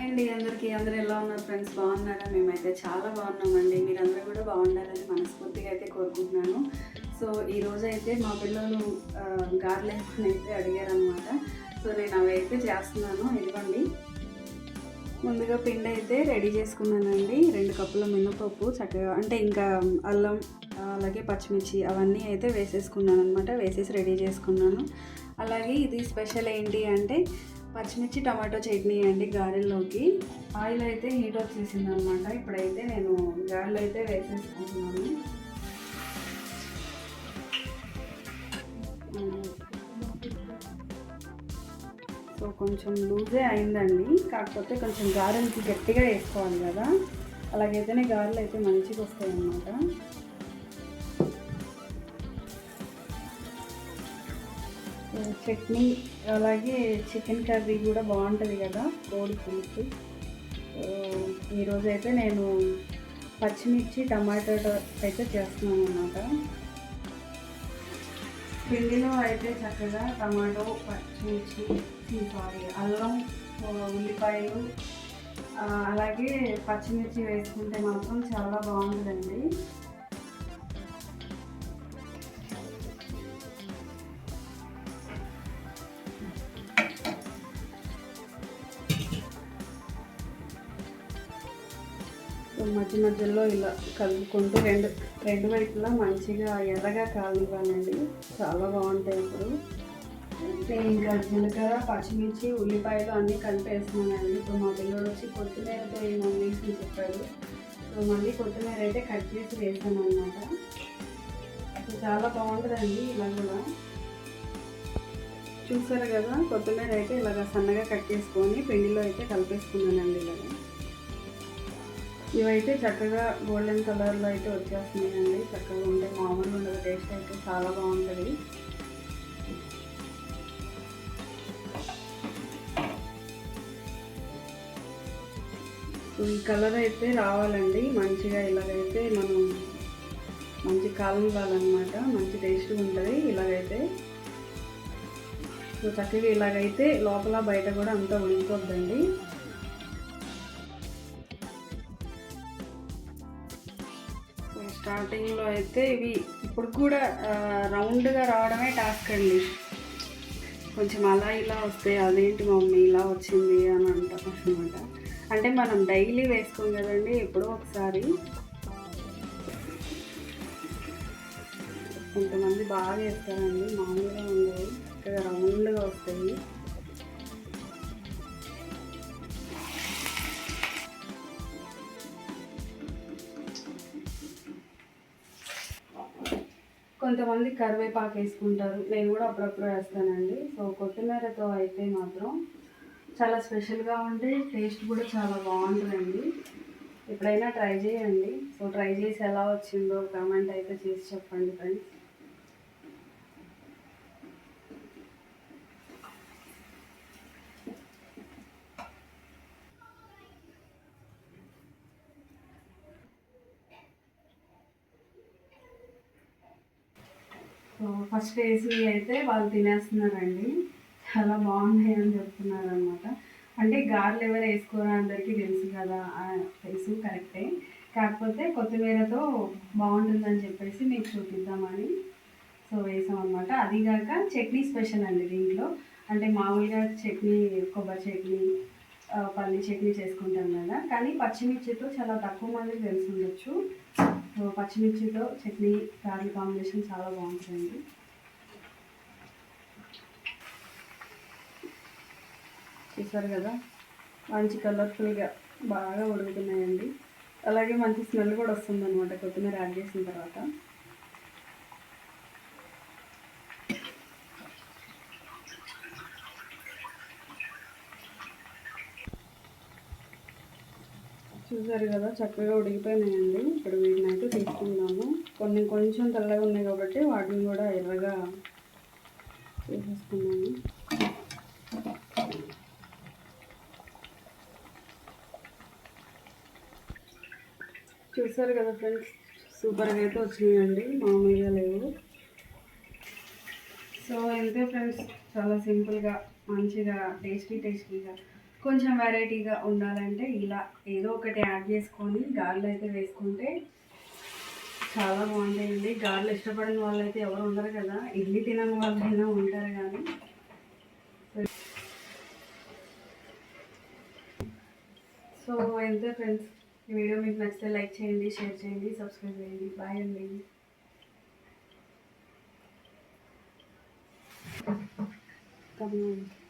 అండి అందరికీ. అందరూ ఎలా ఉన్నారు ఫ్రెండ్స్? బాగున్నారా? మేమైతే చాలా బాగున్నామండి. మీరందరూ కూడా బాగుండాలని మనస్ఫూర్తిగా అయితే కోరుకుంటున్నాను. సో ఈ రోజైతే అయితే మా పిల్లలు ఆ, అయితే అడిగారనమాట సో నేను అవి అయితే చేస్తున్నాను. ఇదిగోండి. ముందుగా పిండి అయితే రెడీ చేసుకున్నానండి. రెండు కప్పుల మినపప్పు చక్కగా అంటే ఇంకా అల్లం అలాగే పచ్చిమిర్చి అవన్నీ అయితే వేసేసుకున్నాను అనమాట వేసేసి రెడీ చేసుకున్నాను. అలాగే ఇది స్పెషల్ ఏంటి అంటే పచ్చిమిర్చి టమాటో చట్నీ అండి గారెల్లోకి. ఆయిల్ అయితే హీట్ వచ్చేసింది అనమాట ఇప్పుడైతే నేను గారెలు అయితే వేసేసుకుంటున్నాను. సో కొంచెం లూజే అయిందండి. కాకపోతే కొంచెం గారెలకి గట్టిగా వేసుకోవాలి కదా. అలాగైతేనే గారెలు అయితే మంచిగా వస్తాయి అన్నమాట చట్నీ అలాగే చికెన్ కర్రీ కూడా బాగుంటుంది కదా కోడి పులుసు. ఈరోజు అయితే నేను పచ్చిమిర్చి టమాటో అయితే చేస్తున్నాను అన్నమాట. పిండిలో అయితే చక్కగా టమాటో పచ్చిమిర్చి సారీ అల్లం ఉల్లిపాయలు అలాగే పచ్చిమిర్చి వేసుకుంటే మాత్రం చాలా బాగుంటుందండి. మధ్య మధ్యలో ఇలా కలుపుకుంటూ రెండు రెండు వైపులా మంచిగా ఎర్రగా కానివ్వాలండి చాలా బాగుంటాయి ఇప్పుడు. నేను ఇంకా జీలకర్ర పచ్చిమిర్చి ఉల్లిపాయలు అన్నీ కలిపేస్తున్నానండి. ఇప్పుడు మా పిల్లలు వచ్చి కొత్తిమీర ఈ మమ్మీస్ చెప్పారు. సో మళ్ళీ కొత్తిమీర అయితే కట్ చేసి వేసాను అనమాట చాలా బాగుంటుందండి ఇలా కూడా. చూసారు కదా కొత్తిమీర అయితే ఇలాగ సన్నగా కట్ చేసుకొని పిండిలో అయితే కలిపేసుకున్నానండి ఇలాగా. ఇవైతే చక్కగా గోల్డెన్ కలర్లో అయితే వచ్చేస్తున్నాయండి. చక్కగా ఉంటే మామూలు ఉండదు టేస్ట్ అయితే చాలా బాగుంటుంది. ఈ కలర్ అయితే రావాలండి. మంచిగా ఇలాగైతే మనం మంచి కాలనివ్వాలన్నమాట మంచి టేస్ట్ ఉంటుంది ఇలాగైతే. సో చక్కగా ఇలాగైతే లోపల బయట కూడా అంతా ఉడికిపోద్దండి. స్టార్టింగ్లో అయితే ఇవి ఇప్పుడు కూడా రౌండ్గా రావడమే టాస్క్ అండి. కొంచెం అలా ఇలా వస్తే అదేంటి మమ్మీ ఇలా వచ్చింది అని అంటాం అనమాట అంటే మనం డైలీ వేసుకోం కదండి ఎప్పుడో ఒకసారి. కొంతమంది బాగా వేస్తారండి మామూలుగా ఉండవు. ఇక్కడ రౌండ్గా వస్తాయి. కొంతమంది కరివేపాకు వేసుకుంటారు. నేను కూడా అప్పుడప్పుడు వేస్తానండి. సో కొత్తిమీరతో అయితే మాత్రం చాలా స్పెషల్గా ఉంటే టేస్ట్ కూడా చాలా బాగుంటుందండి. ఎప్పుడైనా ట్రై చేయండి. సో ట్రై చేసి ఎలా వచ్చిందో కామెంట్ అయితే చేసి చెప్పండి ఫ్రెండ్స్. ఫస్ట్ వేసి అయితే వాళ్ళు తినేస్తున్నారండి. చాలా బాగున్నాయి అని చెప్తున్నారు అనమాట అంటే గారెలు ఎవరు వేసుకోరు అందరికీ తెలుసు కదా తెలుసు కరెక్టే. కాకపోతే కొత్తిమీరతో బాగుంటుందని చెప్పేసి మీకు చూపిద్దామని సో వేసాం అనమాట అదిగాక చట్నీ స్పెషల్ అండి దీంట్లో. అంటే మామూలుగా చట్నీ కొబ్బరి చట్నీ పల్లి చట్నీ చేసుకుంటాం కదా. కానీ పచ్చిమిర్చితో చాలా తక్కువ మందికి తెలిసి ఉండొచ్చు. పచ్చిమిర్చితో చట్నీ గార్లి కాంబినేషన్ చాలా బాగుంటుంది చూసారు కదా? మంచి కలర్ఫుల్గా బాగా ఉడుకుతున్నాయండి. అలాగే మంచి స్మెల్ కూడా వస్తుంది అనమాట కొత్తిమీర యాడ్ చేసిన తర్వాత. చూసారు కదా చక్కగా ఉడికిపోయినాయండి. ఇప్పుడు వీటిని అయితే తీసుకుందాము. కొన్ని కొంచెం తెల్లగా ఉన్నాయి కాబట్టి వాటిని కూడా ఎర్రగా చేసేసుకున్నాము చూసారు కదా ఫ్రెండ్స్ సూపర్గా అయితే వచ్చినాయండి. మామూలుగా లేవు. సో అంతే ఫ్రెండ్స్ చాలా సింపుల్గా మంచిగా టేస్టీ టేస్టీగా కొంచెం వెరైటీగా ఉండాలంటే ఇలా ఏదో ఒకటి యాడ్ చేసుకొని గారెలు అయితే వేసుకుంటే చాలా బాగుంటాయండి. గారెలు ఇష్టపడిన వాళ్ళు అయితే ఎవరు ఉండరు కదా. ఇడ్లీ తినని వాళ్ళైనా ఉంటారు కానీ. సో అంతే ఫ్రెండ్స్ ఈ వీడియో మీకు నచ్చితే లైక్ చేయండి షేర్ చేయండి సబ్స్క్రైబ్ చేయండి. బాయ్ అండి. Come.